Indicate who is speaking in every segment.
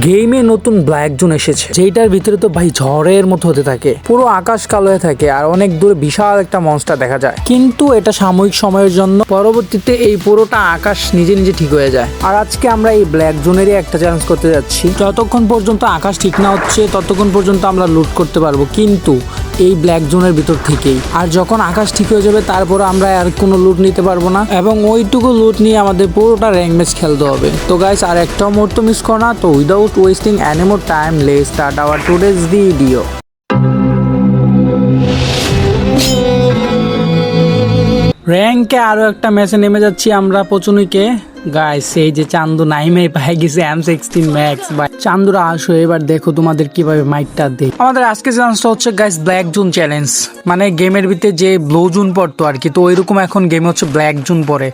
Speaker 1: গেমে নতুন black zone এসেছে। যেটার ভিতরে তো ভাই ঝড়ের মতো হতে থাকে। পুরো আকাশ কালো হয়ে থাকে আর অনেক দূরে বিশাল একটা মনস্টার দেখা যায়। কিন্তু এটা সাময়িক সময়ের জন্য, পরবর্তীতে এই পুরোটা আকাশ নিজে নিজে ঠিক হয়ে যায়। আর আজকে আমরা এই ব্ল্যাক জোনেরই একটা চ্যালেঞ্জ করতে যাচ্ছি। যতক্ষণ পর্যন্ত আকাশ ঠিক না হচ্ছে, ততক্ষণ পর্যন্ত আমরা লুট করতে পারব। কিন্তু এই ব্ল্যাক জোনের ভিতর থেকেই। আর যখন আকাশ ঠিক হয়ে যাবে তারপর আমরা আর কোনো লুট নিতে পারব না। এবং ওইটুকু লুট নিয়ে আমাদের পুরোটা র্যাঙ্ক ম্যাচ খেলতে হবে। তো গাইস আর একটাও মুহূর্ত মিস করো না। তো উইদাউট ওয়েস্টিং অ্যানিমোর টাইম লে স্টার্ট আওয়ার টুডেজ ভিডিও র্যাঙ্কে আরও একটা ম্যাচে নেমে যাচ্ছি আমরা, পচুনিকে। গাইস এই যে চান্দু নাইমে পাই গেছে এম সিক্সটিন ম্যাক্স বা চান্দুরা, আসো, এবার দেখো তোমাদের কীভাবে মাইকটা দেয়। আমাদের আজকে চ্যালেঞ্জটা হচ্ছে গাইস ব্ল্যাক জুন চ্যালেঞ্জ মানে গেমের ভিতরে যে ব্লু জুন পড়তো আর কি, তো ওইরকম এখন গেমে হচ্ছে ব্ল্যাক জুন পড়ে।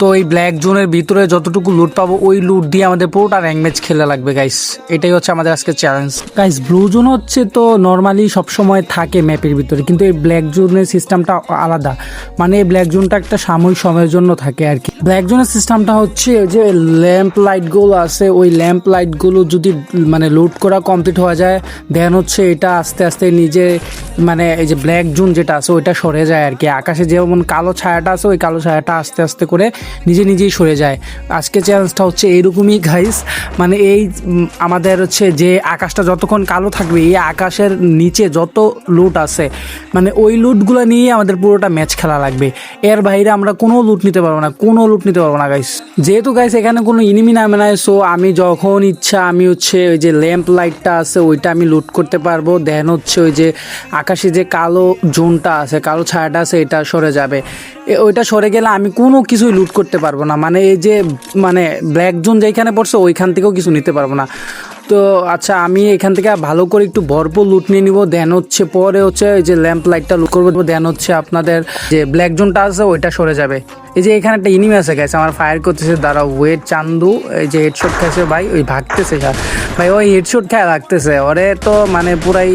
Speaker 1: তো এই ব্ল্যাক জুনের ভিতরে যতটুকু লুট পাবো, ওই লুট দিয়ে আমাদের পুরোটা র্যাঙ্ক ম্যাচ খেলা লাগবে গাইস এটাই হচ্ছে আমাদের আজকে চ্যালেঞ্জ গাইস ব্লু জোন হচ্ছে তো নর্মালি সবসময় থাকে ম্যাপের ভিতরে, কিন্তু এই ব্ল্যাক জোনের সিস্টেমটা আলাদা। মানে এই ব্ল্যাক জোনটা একটা সাময়িক সময়ের জন্য থাকে আর কি। ব্ল্যাক জোনের সিস্টেমটা হচ্ছে যে ল্যাম্প লাইটগুলো আছে, ওই ল্যাম্প লাইটগুলো যদি মানে লোড করা কমপ্লিট হওয়া যায় দেন হচ্ছে এটা আস্তে আস্তে নিজে মানে এই যে ব্ল্যাক জোন যেটা আছে, ওইটা সরে যায় আর কি। আকাশে যেমন কালো ছায়াটা আছে, ওই কালো ছায়াটা আস্তে আস্তে করে নিজে নিজেই সরে যায়। আজকে চ্যালেঞ্জটা হচ্ছে এইরকমই গাইস মানে এই আমাদের হচ্ছে যে আকাশটা যতক্ষণ কালো থাকবে, এই আকাশের নিচে যত লুট আছে মানে ওই লুটগুলো নিয়ে আমাদের পুরোটা ম্যাচ খেলা লাগবে। এর বাইরে আমরা কোনো লুট নিতে পারব না, কোনো লুট নিতে পারব না গাইস যেহেতু গাইস এখানে কোনো ইনিমি নামে নাই সো আমি যখন ইচ্ছা, আমি হচ্ছে ওই যে ল্যাম্প লাইটটা আছে, ওইটা আমি লুট করতে পারব। দেন হচ্ছে ওই যে আকাশে যে কালো জোনটা আছে, কালো ছায়াটা আছে, এটা সরে যাবে। ওইটা সরে গেলে আমি কোনো কিছুই লুট করতে পারব না। মানে এই যে মানে ব্ল্যাক জোন যেখানে পড়ছে, ওইখান থেকেও কিছু নিতে পারব না। তো আচ্ছা আমি এখান থেকে ভালো করে একটু ভরপুর লুট নিয়ে নিবো। দেন হচ্ছে পরে হচ্ছে ওই যে ল্যাম্প লাইটটা লুট করব। দেন হচ্ছে আপনাদের যে ব্ল্যাক জোনটা আছে, ওইটা সরে যাবে। এই যে এখানে একটা ইনিমি আছে গেছে আমার ফায়ার করতেছে। দাঁড়া ওয়েট চান্দু, এই যে হেডশট খাইছে, ভাই, ওই ভাগতেছে ভাই, ওই হেডশট খায় লাগতেছে। ওরে তো মানে পুরাই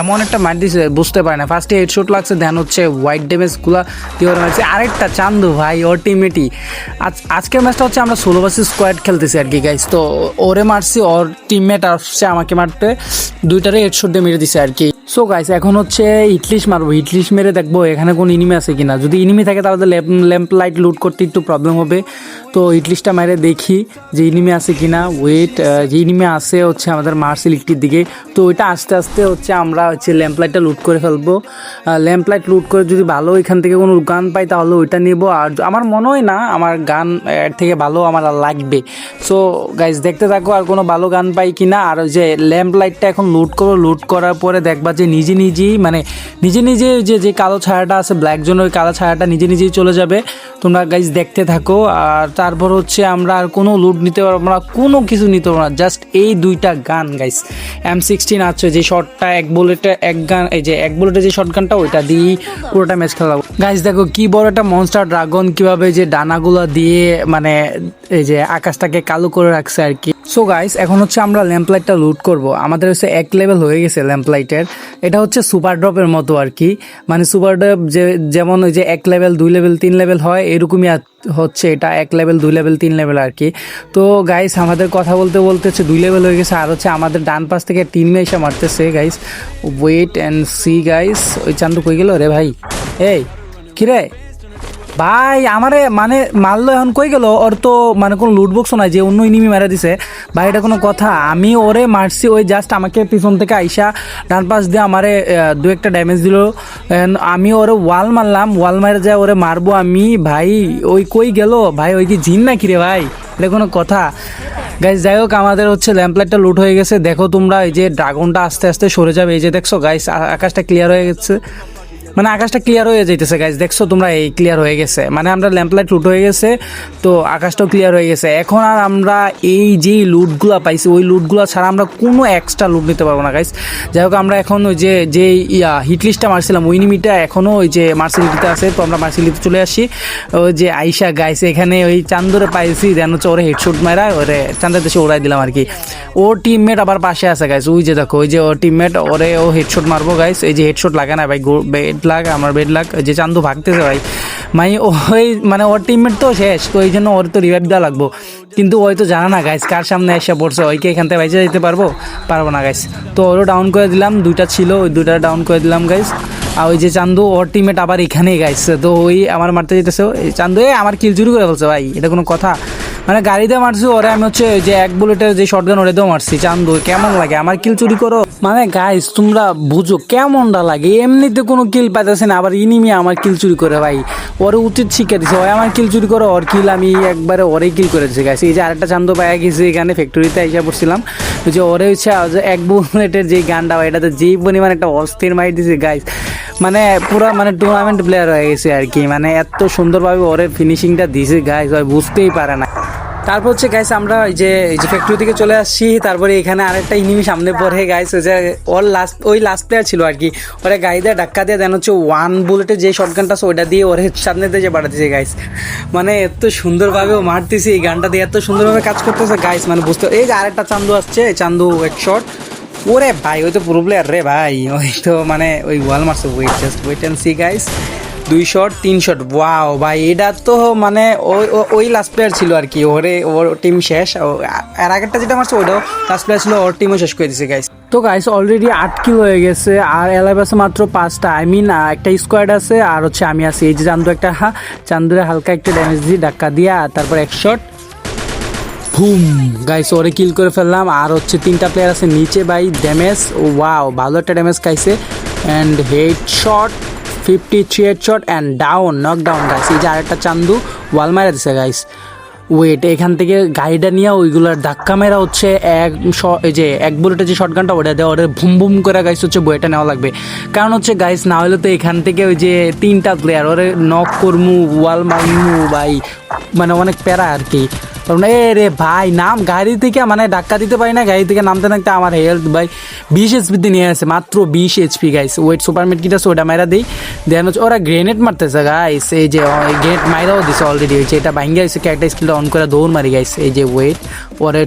Speaker 1: এমন একটা মার দিছে, বুঝতে পারে না। ফার্স্টে হেডশট লাগছে দেন হচ্ছে হোয়াইট ড্যামেজগুলা দিয়ে মারছে। আরেকটা চান্দু ভাই ওর আজ, আজকের ম্যাচটা হচ্ছে আমরা ষোলো বাসি স্কোয়াড খেলতেছি আর কি গাইস তো ওরে মারছি, ওর টিমমেট আসছে আমাকে মারতে। দুইটারে হেডশট দিয়ে মেরে দিছে আর কি। সো গাইস এখন হচ্ছে ইটলিশ মারবো। ইটলিশ মেরে দেখব এখানে কোন ইনিমি আছে কিনা। যদি ইনিমি থাকে তাহলে ল্যাম্প ল্যাম্প লাইট লুট করতে একটু প্রবলেম হবে। তো ইটলিশটা মেরে দেখি যে ইনিমি আছে কিনা। ওয়েট যে ইনিমি আছে হচ্ছে আমাদের মার্সেল ইকটির দিকে। তো ওইটা আস্তে আস্তে হচ্ছে আমরা হচ্ছে ল্যাম্প লাইটটা লুট করে ফেলব। ল্যাম্প লাইট লুট করে যদি ভালো এখান থেকে কোনো গান পাই তাহলে ওইটা নেব। আর আমার মনে হয় না, আমার গান এর থেকে ভালো আমার লাগবে। সো গাইজ দেখতে থাকো আর কোনো ভালো গান পাই কি না আর ওই যে ল্যাম্প লাইটটা এখন লুট করো লুট করার পরে দেখবা যে নিজে নিজেই মানে নিজে নিজে যে যে কালো ছায়াটা আছে ব্ল্যাক জোনের ওই কালো ছায়াটা নিজে নিজেই চলে যাবে। তোমরা গাইজ দেখতে থাকো, আর তারপর হচ্ছে আমরা আর কোনো লুট নিতে পারব না, কোনো কিছু নিতে পারব না জাস্ট এই দুইটা গান গাইস এম সিক্সটিন আছে, যে শটটা এক বুলেটে এক গান এই যে এক বুলেটে যে শর্ট গানটা ওইটা দিয়েই পুরোটা ম্যাচ খেলাবো গাইজ দেখো কি বড় একটা মনস্টার ড্রাগন কীভাবে যে ডানাগুলো দিয়ে মানে এই যে আকাশটাকে কালো করে রাখছে আর কি। সো গাইস এখন হচ্ছে আমরা ল্যাম্প লাইটটা লুট করব। আমাদের হচ্ছে এক লেভেল হয়ে গেছে ল্যাম্প লাইটের এটা হচ্ছে সুপার ড্রপের মতো আর কি। মানে সুপার ড্রপ যে, যেমন ওই যে এক লেভেল দুই লেভেল তিন লেভেল হয়, এরকমই হচ্ছে এটা এক লেভেল দুই লেভেল তিন লেভেল আর কি। তো গাইস আমাদের কথা বলতে বলতে হচ্ছে দুই লেভেল হয়ে গেছে, আর হচ্ছে আমাদের ডান পাশ থেকে টিম এসে মারতেছে guys wait and see guys ওই চান্দু কই গেল রে ভাই? এই, কিরে? ভাই, আমারে মানে মারলো এখন কই গেল? ওর তো মানে কোনো লুট বক্স নাই, যে অন্য ইনিমি মেরে দিছে। ভাই, এটা কোনো কথা। আমি ওরে মারছি, ওই জাস্ট আমাকে পিছন থেকে আইসা ডান পাশ দিয়ে আমারে দু একটা ড্যামেজ দিল। আমি ওরে ওয়াল মারলাম ওয়াল মারে যায় ওরে মারবো আমি। ভাই, ওই কই গেল? ভাই, ওই কি জিন নাকি রে ভাই? এটা কোনো কথা। গাইজ যাই হোক, আমাদের হচ্ছে ল্যাম্পলাইটটা লুট হয়ে গেছে। দেখো তোমরা, এই যে ড্রাগনটা আস্তে আস্তে সরে যাবে। এই যে দেখছ গাইস আকাশটা ক্লিয়ার হয়ে গেছে। মানে আকাশটা ক্লিয়ার হয়ে যাইতেছে গাইজ দেখছ তোমরা, এই ক্লিয়ার হয়ে গেছে। মানে আমরা ল্যাম্পলাইট লুট হয়ে গেছে, তো আকাশটাও ক্লিয়ার হয়ে গেছে। এখন আর আমরা এই যে লুটগুলো পাইছি, ওই লুটগুলো ছাড়া আমরা কোনো এক্সট্রা লুট নিতে পারব না গাইজ যাই হোক, আমরা এখন ওই যে যে ইয়া হিটলিস্টটা মারছিলাম ওই নিমিটা এখনও ওই যে মার্সিলিটিতে আছে, তো আমরা মার্সিলিতে চলে আসি। ওই যে আইসা গাইছে এখানে ওই চান্দরে পাইছি, যেন হচ্ছে ওরে হেডশুট মারা ওরে চান্দের দেশে ওড়াই দিলাম আর কি। ওর টিমমেট আবার পাশে আছে গাইস ওই যে দেখো, ওই যে ওর টিমমেট ওরে ও হেডশুট মারবো গাইস এই যে হেডশুট লাগে না, ভাই বেড লাগ, আমার বেড লাগ, যে চান্দু ভাগতেছে ভাই। মানে ওই মানে ওর টিমমেট তো শেষ, তো ওই জন্য ওর তো রিভাইভ দেওয়া লাগবো। কিন্তু ওই তো জানা না গাইস কার সামনে এসে পড়ছে ওইকে এখান থেকে বাইচে যেতে পারব? পারব না গাইস তো ওরও ডাউন করে দিলাম, দুইটা ছিল, ওই দুইটা ডাউন করে দিলাম গাইস আর ওই যে চান্দু, ওর টিমমেট আবার এখানেই গাইছে তো ওই আমার মারতে যেতেছে চান্দু, এ, আমার কিল চুরি করে ফেলছে, ভাই। এটা কোনো কথা। মানে গাড়িতে মারছি, ওরে আমি হচ্ছে যে এক বুলেটের যে শর্টগান ওরে দিয়েও মারছি, চান্দু, কেমন লাগে? আমার কিল চুরি করো। মানে গাইস তোমরা বুঝো কেমনটা লাগে, এমনিতে কোনো কিল পাইতেছে না, আবার ইনিমি আমার কিল চুরি করে ভাই। ওরে উচিত শিক্ষা দিছে ওই আমার কিল চুরি করো, ওর কিল আমি একবারে ওরে কিল করেছি গাইস এই যে আরেকটা চান্দু পাইয়া গেছি, এখানে ফ্যাক্টরিতে এসে পড়ছিলাম। যে ওরে হচ্ছে এক বুলেটের যে গানটা হয় এটাতে যেই পরিমাণ একটা অস্থির মারি দিছে গাইস মানে পুরো মানে টুর্নামেন্ট প্লেয়ার হয়ে গেছে আর কি। মানে এত সুন্দরভাবে ওরে ফিনিশিংটা দিছে গাইস ওই বুঝতেই পারে না। তারপর হচ্ছে গাইস আমরা ওই যে যে ফ্যাক্টরি থেকে চলে আসছি, তারপরে এখানে আরেকটা ইনিমি সামনে পড়ে গাইস যে ওর লাস্ট ওই লাস্ট প্লেয়ার ছিল আর কি। ওরে গাড়ি দিয়ে ধাক্কা দিয়ে দেন হচ্ছে ওয়ান বুলেটে যে শর্টগানটা আছে ওটা দিয়ে ওরে সামনে দিয়ে যে বাড়াতেছে গাইস মানে এত সুন্দরভাবে ও মারতেছে এই গানটা দিয়ে, এত সুন্দরভাবে কাজ করতেছে গাইস মানে বুঝতে এই যে আরেকটা চান্দু আসছে, চান্দু এক শট ওরে ভাই, ওই তো পুরো প্লেয়ার রে ভাই। ওই তো মানে ওই ওয়াল মারছে wait just wait and see guys দুই শট তিন শট ওয়াও ভাই, এটা তো মানে ওই ওই লাস্ট প্লেয়ার ছিল আর কি। ওরে, ওর টিম শেষ। আর আগেরটা যেটা মারছে ওটাও লাস্ট প্লেয়ার ছিল, ওর টিমও শেষ করে দিছে গাইস তো গাইস অলরেডি আট কিল হয়ে গেছে, আর এলাইভ আছে মাত্র পাঁচটা। আই মিন একটা স্কোয়াড আছে, আর হচ্ছে আমি আছি। এই যে চান্দু একটা চান্দুরে হালকা একটা ড্যামেজ দিয়ে ধাক্কা দিয়া, তারপর এক শট বুম গাইস ওরে কিল করে ফেললাম। আর হচ্ছে তিনটা প্লেয়ার আছে নিচে বাই ড্যামেজ ওয়াও ভালো একটা ড্যামেজ খাইছে। And head shot fifty three head shot and down knock down guys এই যে আরেকটা চান্দু ওয়াল মারা দিছে গাইস ওয়েট এখান থেকে গাড়িটা নিয়ে ওইগুলোর ধাক্কা মেরা হচ্ছে এক এই যে এক বুলেটের যে শটগানটা ওটা দেওয়া ওটা ভুম ভুম করে গাইস হচ্ছে বইটা নেওয়া লাগবে। কারণ হচ্ছে গাইস না হলে তো এখান থেকে ওই যে তিনটা প্লেয়ার ওরে নক করমু ওয়াল মারমু, ভাই। মানে অনেক প্যারা আর কি। কারণ, এ রে ভাই, নাম গাড়ি থেকে মানে ধাক্কা দিতে পারি না, গাড়ি থেকে নামতে নামতে আমার হেলথ ভাই বিশ এইচপিতে নিয়ে আসে, মাত্র বিশ HP guys wait super mate কিটা সোডা মাইরা দিই। দেন হচ্ছে ওরা গ্রেনেড মারতেছে গাইস এই যে গ্রেনেড মাইরাও দিছে অলরেডি হয়েছে। এটা ভাঙ্গা হয়েছে একটা স্কিলটা অন করে দৌড় মারি গাইস এই যে ওয়েট ওরা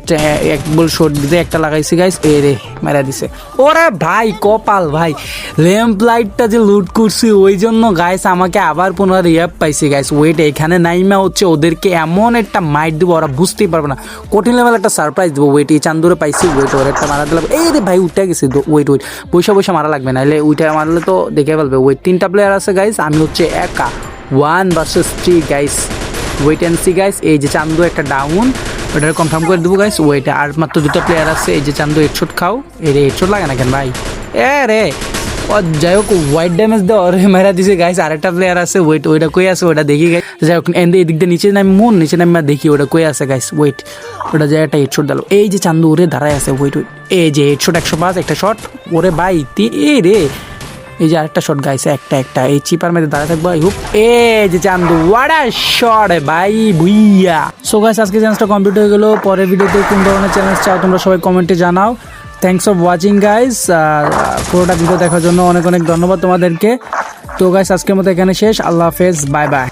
Speaker 1: এক বল শট দিতে একটা লাগাইছে গাইস এ রে মারা দিছে। ওরা ভাই, কপাল ভাই। ল্যাম্প লাইটটা যে লুট করছি, ওই জন্য গাইস আমাকে আবার পুনরায় রিয়াপ পাইছে গাইস ওয়েট এখানে নাইমা হচ্ছে, ওদেরকে এমন একটা মাইট দিব, ওরা বুঝতেই পারবে না। কঠিন লেভেল একটা সারপ্রাইজ দেবো। ওয়েট এই চান্দুরে পাইছি ওয়েট ওর একটা মারা দিলাম। এই রে ভাই, উঠে গেছে ওয়েট ওয়েট পয়সা পয়সা মারা লাগবে না এলে উঠে মারলে তো দেখে ফেলবে। ওয়েট তিনটা প্লেয়ার আছে গাইস আমি হচ্ছে একা। One versus three guys wait and see guys এই যে চান্দু একটা ডাউন ওটা কনফার্ম করে দেবো গাইস ওয়েট আর মাত্র দুটো প্লেয়ার আছে। এই যে চান্দু হেডশট খাও। এ রে হেডশট লাগে না কেন, ভাই? এ রে, ও যাই হোক হোয়াইট ড্যামেজ দেওয়া ওরে মেরা দিছে গাইস আরেকটা প্লেয়ার আছে ওয়েট ওইটা কই আছে? ওটা দেখি গাইস যাই হোক এন্ড এদিক দিয়ে নিচে নামি, মন নিচে নামি দেখি ওটা কই আছে গাইস ওয়েট ওটা যায় একটা হেডশট দিল। এই যে চান্দু, ওরে দাঁড়ায় আছে ওয়েট ওয়েট এই যে হেডশট একশো পাঁচ, একটা শট ওরে ভাই, তি এ রে। এই যে আরেকটা শট গাইছে একটা একটা। এই চিপার মধ্যে দাঁড়া থাকব আই হোপ এ যে চান্দু ওয়াড়া শট ভাই, ভুইয়া। সো গাইস আজকে চ্যালেঞ্জটা কমপ্লিট হয়ে গেল। পরের ভিডিওতে কোন ধরনের চ্যালেঞ্জ চাও, তোমরা সবাই কমেন্টে জানাও। থ্যাংকস ফর ওয়াচিং গাইস পুরোটা ভিডিও দেখার জন্য অনেক অনেক ধন্যবাদ তোমাদেরকে। তো গাইস আজকের মতো এখানে শেষ। আল্লাহ হাফেজ। Bye bye